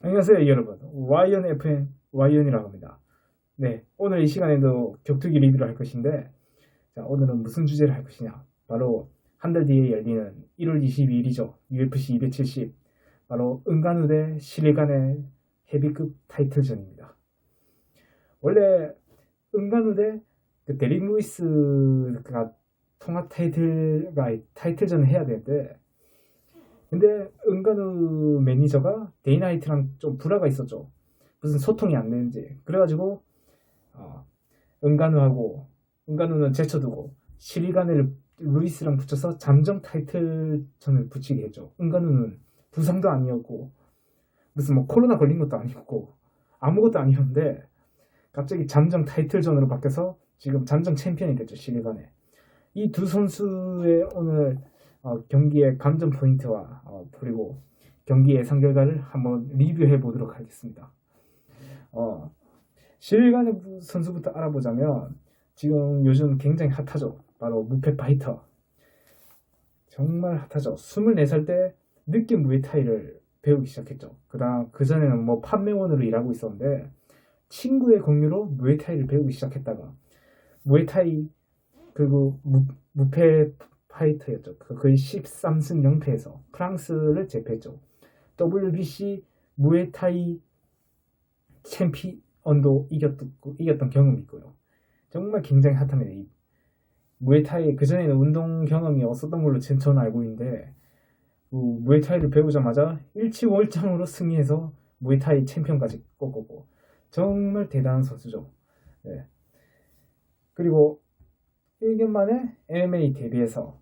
안녕하세요 여러분. YN FM YN이라고 합니다. 네 오늘 이 시간에도 격투기 리뷰를 할 것인데 자 오늘은 무슨 주제를 할 것이냐? 바로 한 달 뒤에 열리는 1월 22일이죠. UFC 270 바로 은간우 대 실간의 헤비급 타이틀전입니다. 원래 은간우 대그 데릭 루이스가 통합 타이틀가 타이틀전을 해야 되는데 근데 은간우 매니저가 데이나이트랑 좀 불화가 있었죠. 무슨 소통이 안 되는지. 그래가지고 어, 은간우하고 은간우는 제쳐두고 시리간을 루이스랑 붙여서 잠정 타이틀전을 붙이게 했죠. 은간우는 부상도 아니었고 무슨 뭐 코로나 걸린 것도 아니었고 아무것도 아니었는데 갑자기 잠정 타이틀전으로 바뀌어서 지금 잠정 챔피언이 됐죠 시리간에. 이 두 선수의 오늘 어, 경기의 감점 포인트와 어, 그리고 경기 예상 결과를 한번 리뷰해 보도록 하겠습니다. 어, 실간의 선수부터 알아보자면 지금 요즘 굉장히 핫하죠. 바로 무패 파이터. 정말 핫하죠. 24살 때 늦게 무에타이를 배우기 시작했죠. 그다음 그 전에는 뭐 판매원으로 일하고 있었는데 친구의 공유로 무에타이를 배우기 시작했다가 무에타이 그리고 무, 무패 파이터였죠. 그 거의 13승 0패에서 프랑스를 제패했죠. WBC 무에타이 챔피언도 이겼던, 이겼던 경험이 있고요. 정말 굉장히 핫합니다. 이 무에타이 그전에는 운동 경험이 없었던 걸로 저는 알고 있는데 그 무에타이를 배우자마자 일치월장으로 승리해서 무에타이 챔피언까지 꺾었고 정말 대단한 선수죠. 네. 그리고 1년 만에 MMA 데뷔해서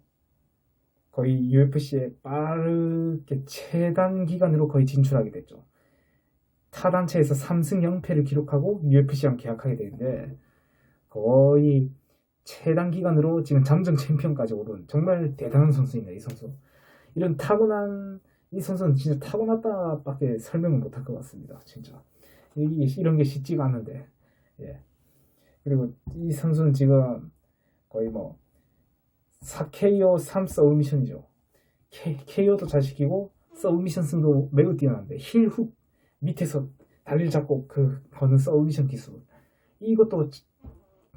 거의 UFC에 빠르게 최단 기간으로 거의 진출하게 됐죠. 타 단체에서 3승 0패를 기록하고 UFC랑 계약하게 되는데 거의 최단 기간으로 지금 잠정 챔피언까지 오른 정말 대단한 선수입니다. 이 선수. 이런 타고난 이 선수는 진짜 타고났다밖에 설명을 못할 것 같습니다. 진짜 이게 이런 게 쉽지가 않은데 예. 그리고 이 선수는 지금 거의 뭐 4KO 3 서브미션이죠. KO도 잘 시키고 서브미션 승도 매우 뛰어난데 힐 훅 밑에서 다리를 잡고 그 거는 서브미션 기술 이것도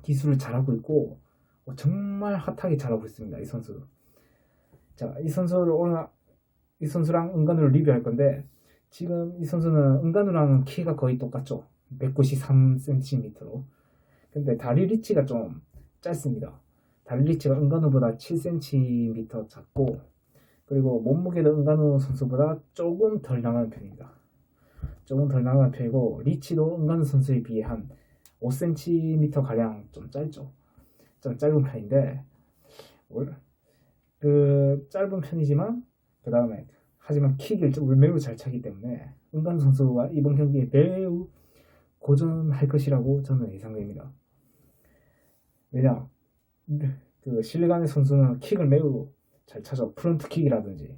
기술을 잘하고 있고 어, 정말 핫하게 잘하고 있습니다. 이 선수. 자, 이 선수를 오늘 이 선수랑 은간우를 리뷰할 건데 지금 이 선수는 은간우랑 키가 거의 똑같죠. 193cm로. 근데 다리 리치가 좀 짧습니다. 달리치가 은간우보다 7cm 작고 그리고 몸무게도 은간우 선수보다 조금 덜 나가는 편입니다. 조금 덜 나가는 편이고 리치도 은간우 선수에 비해 한 5cm 가량 좀 짧죠. 좀 짧은 편인데 그 짧은 편이지만 그 다음에 하지만 킥을 좀 매우 잘 차기 때문에 은간우 선수와 이번 경기에 매우 고전할 것이라고 저는 예상됩니다. 왜냐 그 실리간의 선수는 킥을 매우 잘 차죠. 프론트 킥이라든지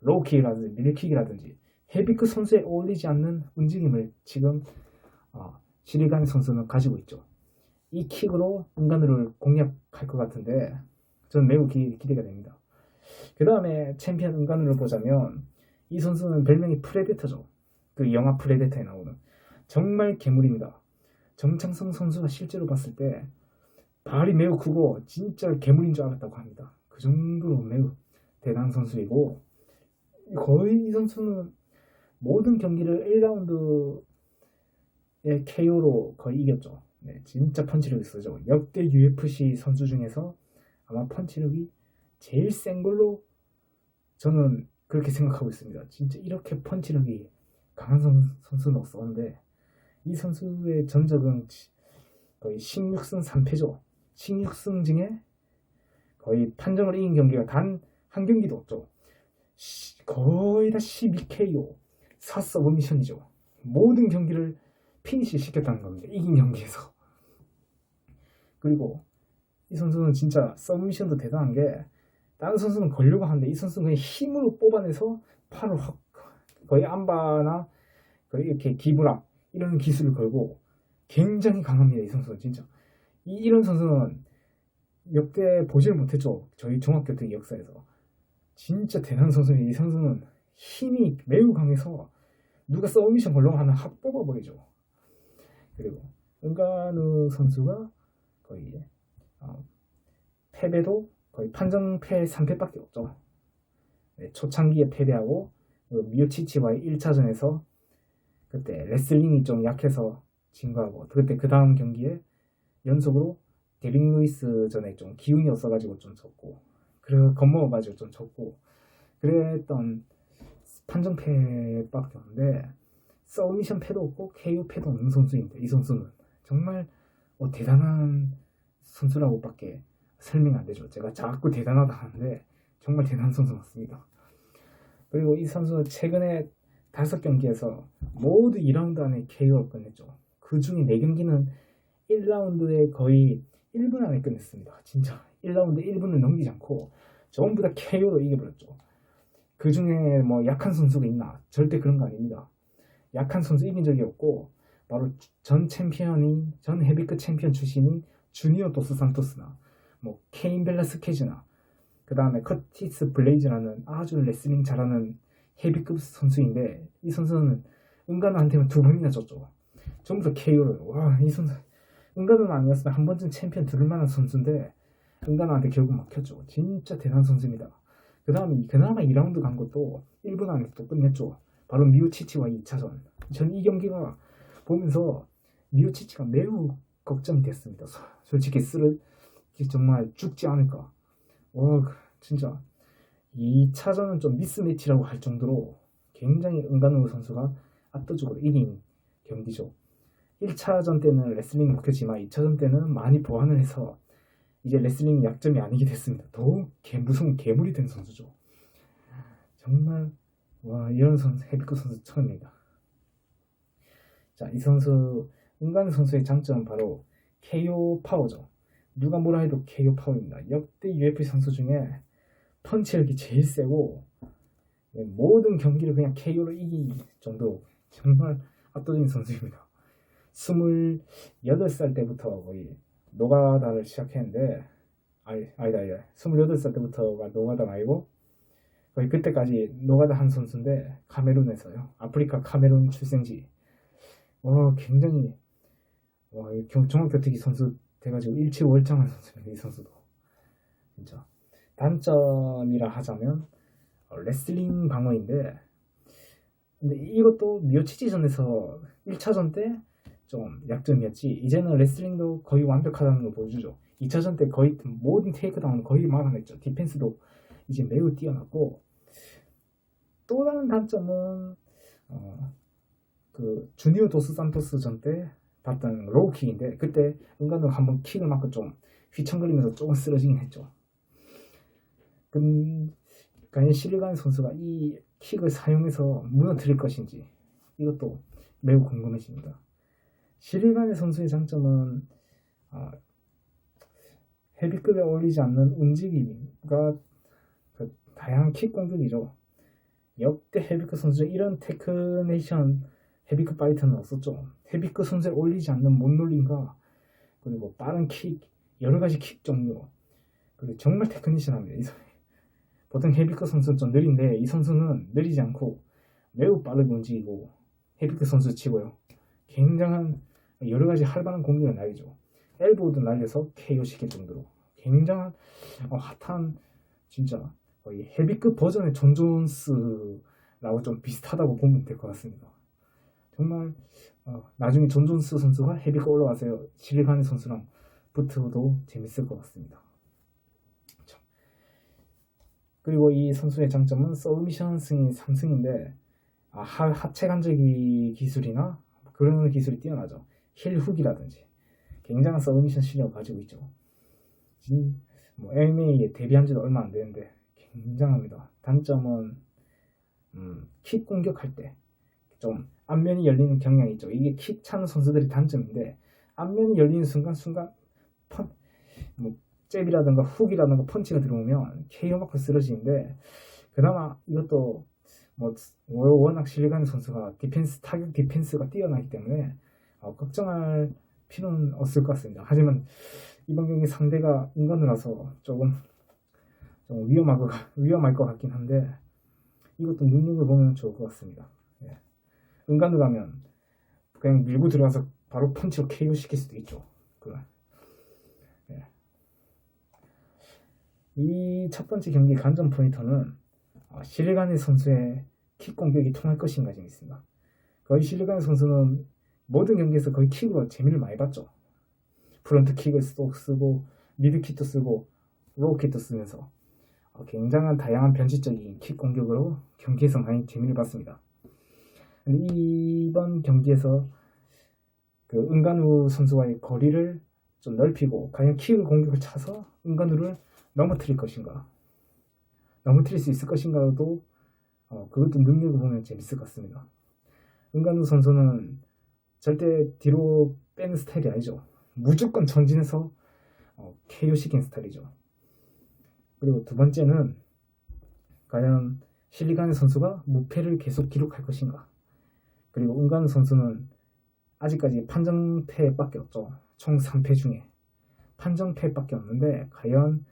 로우 킥이라든지 밀 킥이라든지 헤비급 선수에 어울리지 않는 움직임을 지금 어, 실리간의 선수는 가지고 있죠. 이 킥으로 인간을 공략할 것 같은데 저는 매우 기, 대가 됩니다. 그 다음에 챔피언 은간우를 보자면 이 선수는 별명이 프레데터죠. 그 영화 프레데터에 나오는 정말 괴물입니다. 정창성 선수가 실제로 봤을 때 발이 매우 크고 진짜 괴물인 줄 알았다고 합니다. 그 정도로 매우 대단한 선수이고 거의 이 선수는 모든 경기를 1라운드의 KO로 거의 이겼죠. 네, 진짜 펀치력이 쓰죠. 역대 UFC 선수 중에서 아마 펀치력이 제일 센 걸로 저는 그렇게 생각하고 있습니다. 진짜 이렇게 펀치력이 강한 선, 선수는 없었는데 이 선수의 전적은 거의 16승 3패죠. 16승 중에 거의 판정을 이긴 경기가 단 한 경기도 없죠. 거의 다 12KO 4서브 미션이죠. 모든 경기를 피니시 시켰다는 겁니다. 이긴 경기에서. 그리고 이 선수는 진짜 서브미션도 대단한 게 다른 선수는 걸려고 하는데 이 선수는 그냥 힘으로 뽑아내서 팔을 확 거의 안바나 거의 이렇게 기브라 이런 기술을 걸고 굉장히 강합니다. 이 선수는 진짜. 이, 이런 선수는 역대 보지를 못했죠. 저희 종합교육 역사에서. 진짜 대단한 선수입니다. 이 선수는 힘이 매우 강해서 누가 서브미션 걸려고 하면 확 뽑아버리죠. 그리고 은간우 선수가 거의 어, 패배도 거의 판정패 3패밖에 없죠. 네, 초창기에 패배하고 그 미오치치와의 1차전에서 그때 레슬링이 좀 약해서 진 거하고 그때 그 다음 경기에 연속으로 데릭 루이스 전에 좀 기운이 없어가지고 좀 졌고 그래 겁먹어가지고 좀 졌고 그랬던 판정패밖에 없는데 서미션 패도 없고 KO 패도 없는 선수인데 이 선수는 정말 어, 대단한 선수라고밖에 설명 안 되죠. 제가 자꾸 대단하다 하는데 정말 대단한 선수 맞습니다. 그리고 이 선수는 최근에 다섯 경기에서 모두 2라운드 안에 KO를 끝냈죠. 그 중에 4경기는 1라운드에 거의 1분 안에 끝냈습니다. 진짜 1라운드 1분을 넘기지 않고 전부 다 KO로 이겨버렸죠. 그 중에 뭐 약한 선수가 있나? 절대 그런 거 아닙니다. 약한 선수 이긴 적이 없고 바로 전 챔피언인 전 헤비급 챔피언 출신인 주니어 도스 산토스나 뭐 케인 벨라스케즈나 그 다음에 커티스 블레이즈라는 아주 레슬링 잘하는 헤비급 선수인데 이 선수는 은간우한테만 두 번이나 졌죠. 전부 다 KO를 와 이 선수 은간우는 아니었으면 한 번쯤 챔피언 들을 만한 선수인데 은간우한테 결국 막혔죠. 진짜 대단한 선수입니다. 그 다음에 그나마 2라운드 간 것도 1분 안에 또 끝냈죠. 바로 미우치치와 2차전. 전 이 경기가 보면서 미우치치가 매우 걱정이 됐습니다. 소- 솔직히 쓰러 정말 죽지 않을까. 와 진짜 2차전은 좀 미스매치라고 할 정도로 굉장히 은간우 선수가 압도적으로 이긴 경기죠. 1차전 때는 레슬링이 먹혔지만 2차전 때는 많이 보완을 해서 이제 레슬링 약점이 아니게 됐습니다. 더욱 개, 무서운 괴물이 된 선수죠. 정말 와 이런 선수 헤비급 선수 처음입니다. 자이 선수 은간 선수의 장점은 바로 KO 파워죠. 누가 뭐라 해도 KO 파워입니다. 역대 UFC 선수 중에 펀치력이 제일 세고 네, 모든 경기를 그냥 KO로 이길 정도 정말 압도적인 선수입니다. 28살 때부터 거의 노가다를 시작했는데 아니, 아니다 아니다. 28살 때부터가 노가다가 아니고 거의 그때까지 노가다 한 선수인데 카메룬에서요. 아프리카 카메룬 출생지. 와 굉장히 와 종합격투기 선수 돼가지고 일치월장한 선수입니다 이 선수도. 진짜. 단점이라 하자면 어, 레슬링 방어인데 근데 이것도 미오치지전에서 1차전 때 좀 약점이었지. 이제는 레슬링도 거의 완벽하다는 걸 보여주죠. 2차전 때 거의 모든 테이크다운 거의 막아냈죠. 디펜스도 이제 매우 뛰어났고. 또 다른 단점은 어, 그 주니어 도스 산토스 전 때 봤던 로우킥인데 그때 은간으로 한번 킥을 맞고 좀 휘청거리면서 조금 쓰러지긴 했죠. 근 과연 실리간 선수가 이 킥을 사용해서 무너뜨릴 것인지 이것도 매우 궁금해집니다. 실리간의 선수의 장점은 아, 헤비급에 어울리지 않는 움직임과 그 다양한 킥 공격이죠. 역대 헤비급 선수 중 이런 테크네이션 헤비급 파이터는 없었죠. 헤비급 선수에 어울리지 않는 못놀림과 그리고 빠른 킥 여러 가지 킥 종류 그리고 정말 테크니션합니다. 이. 보통 헤비급 선수는 좀 느린데 이 선수는 느리지 않고 매우 빠르게 움직이고 헤비급 선수 치고요. 굉장한 여러 가지 활발한 공격을 날리죠. 엘보도 날려서 KO 시킬 정도로 굉장한 어, 핫한 진짜 거의 헤비급 버전의 존 존스라고 좀 비슷하다고 보면 될 것 같습니다. 정말 어, 나중에 존 존스 선수가 헤비급 올라와서 실리간의 선수랑 붙어도 재밌을 것 같습니다. 그리고 이 선수의 장점은 서브미션 승이 3승인데 아, 하, 하체 간절기 기술이나 그런 기술이 뛰어나죠. 힐 훅이라든지 굉장한 서브미션 실력을 가지고 있죠. 진, 뭐 MMA에 데뷔한 지도 얼마 안 되는데 굉장합니다. 단점은 음, 킥 공격할 때 좀 앞면이 열리는 경향이 있죠. 이게 킥 차는 선수들의 단점인데 앞면이 열리는 순간 순간 펀, 뭐 잽이라든가 훅이라든가 펀치가 들어오면 맞고 쓰러지는데 그나마 이것도 뭐 워낙 실리간 선수가 디펜스 타격 디펜스가 뛰어나기 때문에 어, 걱정할 필요는 없을 것 같습니다. 하지만 이번 경기 상대가 인간이라서 조금 좀 위험하고 위험할 것 같긴 한데 이것도 눈으로 보면 좋을 것 같습니다. 예. 은간우 가면 그냥 밀고 들어가서 바로 펀치로 KO 시킬 수도 있죠. 그이첫 번째 경기 관전 포인터는 어, 실리가네 선수의 킥 공격이 통할 것인가 재밌습니다. 거의 실리가네 선수는 모든 경기에서 거의 킥으로 재미를 많이 봤죠. 프론트 킥을 또 쓰고 미드 킥도 쓰고 로우 킥도 쓰면서 어, 굉장한 다양한 변칙적인 킥 공격으로 경기에서 많이 재미를 봤습니다. 이번 경기에서 그 은간우 선수와의 거리를 좀 넓히고 과연 킥을 공격을 차서 은간우를 넘어뜨릴 것인가 넘어뜨릴 수 있을 것인가도 어, 그것도 능력을 보면 재밌을 것 같습니다. 은간우 선수는 절대 뒤로 빼는 스타일이 아니죠. 무조건 전진해서 어, KO 시킨 스타일이죠. 그리고 두 번째는 과연 실리간 선수가 무패를 계속 기록할 것인가. 그리고 은간 선수는 아직까지 판정패밖에 없죠. 총 3패 중에 판정패밖에 없는데 과연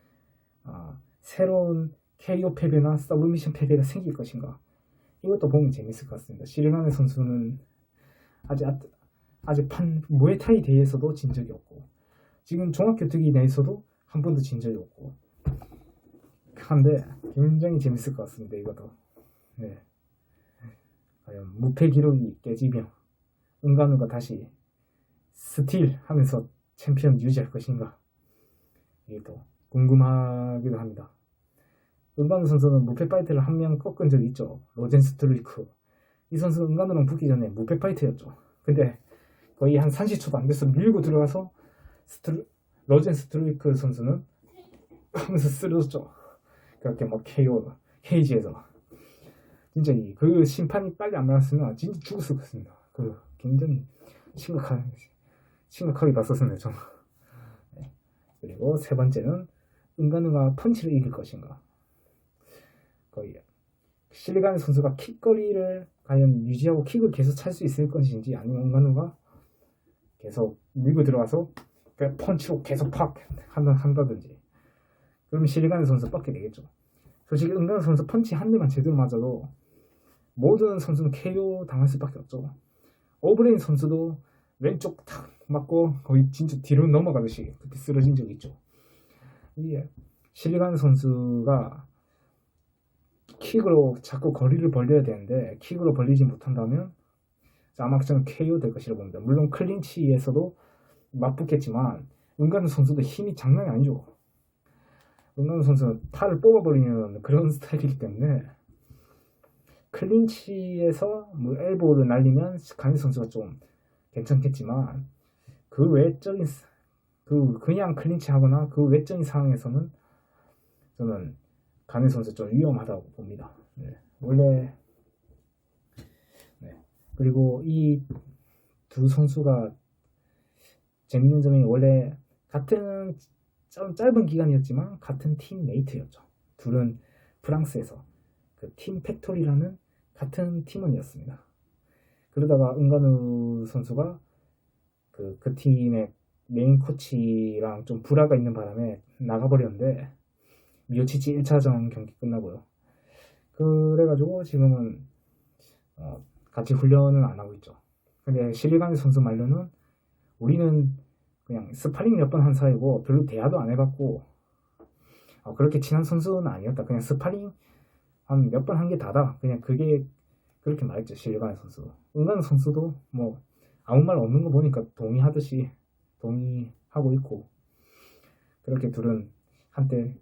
어, 새로운 KO 패배나 서브미션 패배가 생길 것인가. 이것도 보면 재밌을 것 같습니다. 실리간의 선수는 아직 아직 판 무에타이 대회에서도 진 적이 없고 지금 종합격투기 내에서도 한 번도 진 적이 없고 한데 굉장히 재밌을 것 같습니다. 이것도 네. 과연 무패 기록이 깨지며 은간우가 다시 스틸 하면서 챔피언 유지할 것인가 또 궁금하기도 합니다. 은간우 선수는 무패 파이트를 한 명 꺾은 적이 있죠. 로젠 스트루이크 이 선수는 은간우랑 붙기 전에 무패 파이트였죠. 근데 거의 한 30초도 안 돼서 밀고 들어가서 스트루, 로젠 스트루이크 선수는 하면서 쓰러졌죠. 그렇게 막 KO, 케이지에서. 진짜 이, 그 심판이 빨리 안 나왔으면 진짜 죽었을 것 같습니다. 그 굉장히 심각한, 심각하게 봤었습니다, 저는. 네. 그리고 세 번째는 은간우가 펀치를 이길 것인가. 거의 실리간 선수가 킥거리를 과연 유지하고 킥을 계속 찰 수 있을 것인지 아니면 은간우가 계속 밀고 들어와서 그 펀치로 계속 팍 한다, 한다든지 그러면 실리간 선수 뻗게 되겠죠. 솔직히 은간 선수 펀치 한 대만 제대로 맞아도 모든 선수는 KO 당할 수밖에 없죠. 오브레인 선수도 왼쪽 탁 맞고 거의 진짜 뒤로 넘어가듯이 그렇게 쓰러진 적이 있죠. 이게 실리간 선수가 킥으로 자꾸 거리를 벌려야 되는데 킥으로 벌리지 못한다면 아마 저는 KO 될 것이라고 봅니다. 물론 클린치에서도 맞붙겠지만 은간 선수도 힘이 장난이 아니죠. 은간 선수는 팔을 뽑아버리는 그런 스타일이기 때문에 클린치에서 뭐 엘보를 날리면 가니 선수가 좀 괜찮겠지만 그 외적인 그 그냥 클린치 하거나 그 외적인 상황에서는 저는 가니 선수 좀 위험하다고 봅니다. 네. 원래 그리고 이 두 선수가 재밌는 점이 원래 같은 좀 짧은 기간이었지만 같은 팀 메이트였죠. 둘은 프랑스에서 그 팀 팩토리라는 같은 팀원이었습니다. 그러다가 은간우 선수가 그, 그 팀의 메인 코치랑 좀 불화가 있는 바람에 나가버렸는데 미오치치 1차전 경기 끝나고요. 그래가지고 지금은 어, 같이 훈련을 안 하고 있죠. 근데 실리간 선수 말로는 우리는 그냥 스파링 몇 번 한 사이고 별로 대화도 안 해봤고 어, 그렇게 친한 선수는 아니었다. 그냥 스파링 한 몇 번 한 게 다다. 그냥 그게 그렇게 말했죠. 실리간 선수. 은간 선수도 뭐 아무 말 없는 거 보니까 동의하듯이 동의하고 있고 그렇게 둘은 한때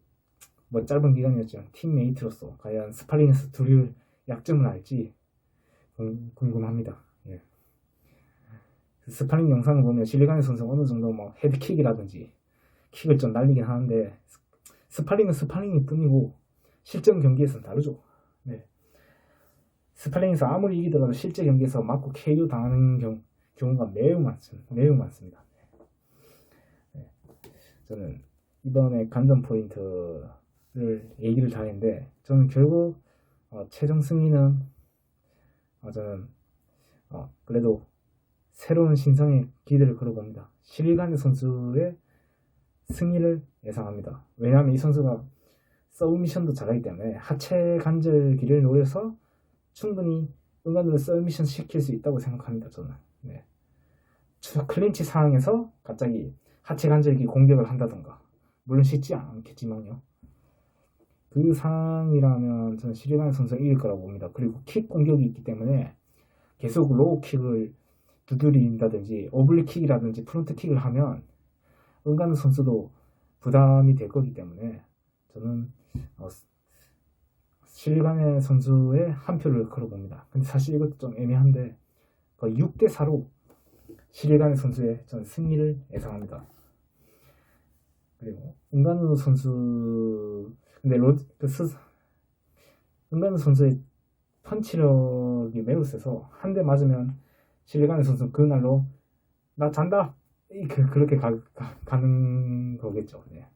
뭐 짧은 기간이었지만 팀메이트로서 과연 스파링에서 둘을 약점을 알지 궁금합니다. 예. 스파링 영상을 보면 실리간의 선수가 어느 정도 뭐 헤드킥이라든지 킥을 좀 날리긴 하는데 스파링은 스파링일 뿐이고 실전 경기에서는 다르죠. 네. 스파링에서 아무리 이기더라도 실제 경기에서 맞고 KO 당하는 경, 경우가 매우 많습니다. 매우 많습니다. 네. 저는 이번에 관전 포인트를 얘기를 다 했는데 저는 결국 어, 최종 승리는 어, 저는 어, 그래도 새로운 신상의 기대를 걸어봅니다. 실리간 선수의 승리를 예상합니다. 왜냐하면 이 선수가 서브미션도 잘하기 때문에 하체 관절기를 노려서 충분히 은간으로 서미션 시킬 수 있다고 생각합니다. 저는. 네. 저 클린치 상황에서 갑자기 하체 관절기 공격을 한다던가 물론 쉽지 않겠지만요. 그 상황이라면 저는 시리간 선수가 이길 거라고 봅니다. 그리고 킥 공격이 있기 때문에 계속 로우 킥을 두드린다든지 오블릭 킥이라든지 프론트 킥을 하면 은간 선수도 부담이 될 거기 때문에 저는 어, 실간의 선수의 한 표를 걸어봅니다. 근데 사실 이것도 좀 애매한데 거의 6대 4로 실간의 선수의 전 승리를 예상합니다. 그리고 은간우 선수 근데 로, 그 스, 은간우 선수의 펀치력이 매우 세서 한 대 맞으면 실간의 선수 그날로 나 잔다 이- 그, 그렇게 가, 는 거겠죠. 네.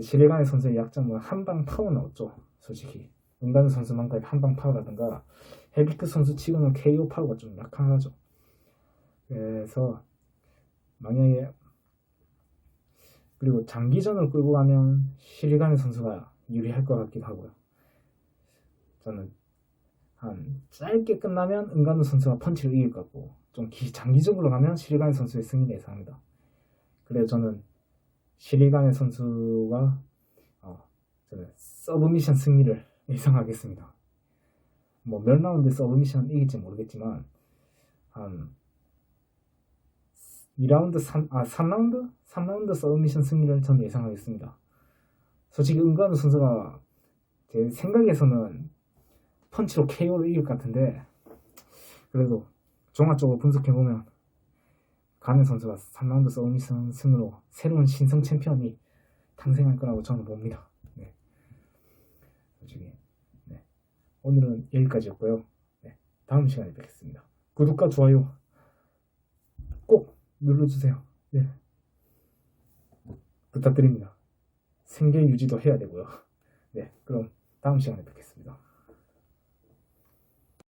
실리간의 선수의 약점은 한 방 파워는 없죠. 솔직히 은간 선수만큼의 한방 파워라든가 헤비크 선수 치고는 KO 파워가 좀 약하죠. 그래서 만약에 그리고 장기전을 끌고 가면 실리간의 선수가 유리할 것 같기도 하고요. 저는 한 짧게 끝나면 은간우 선수가 펀치를 이길 것 같고 좀 기- 장기적으로 가면 실리간의 선수의 승리를 예상합니다. 그래서 저는 실리간의 선수가 어, 저는 서브미션 승리를 예상하겠습니다. 뭐 몇 라운드 서브미션 이길지 모르겠지만 한 2라운드 3, 아 3라운드? 3라운드 서브미션 승리를 저는 예상하겠습니다. 솔직히 은간우 선수가 제 생각에서는 펀치로 KO를 이길 것 같은데 그래도 종합 적으로 분석해보면 가는 선수가 3라운드 서브미션 승으로 새로운 신성 챔피언이 탄생할 거라고 저는 봅니다. 네. 솔직히 네. 오늘은 여기까지였고요. 네. 다음 시간에 뵙겠습니다. 구독과 좋아요 꼭 눌러주세요. 네. 부탁드립니다. 생계 유지도 해야 되고요. 네. 그럼 다음 시간에 뵙겠습니다.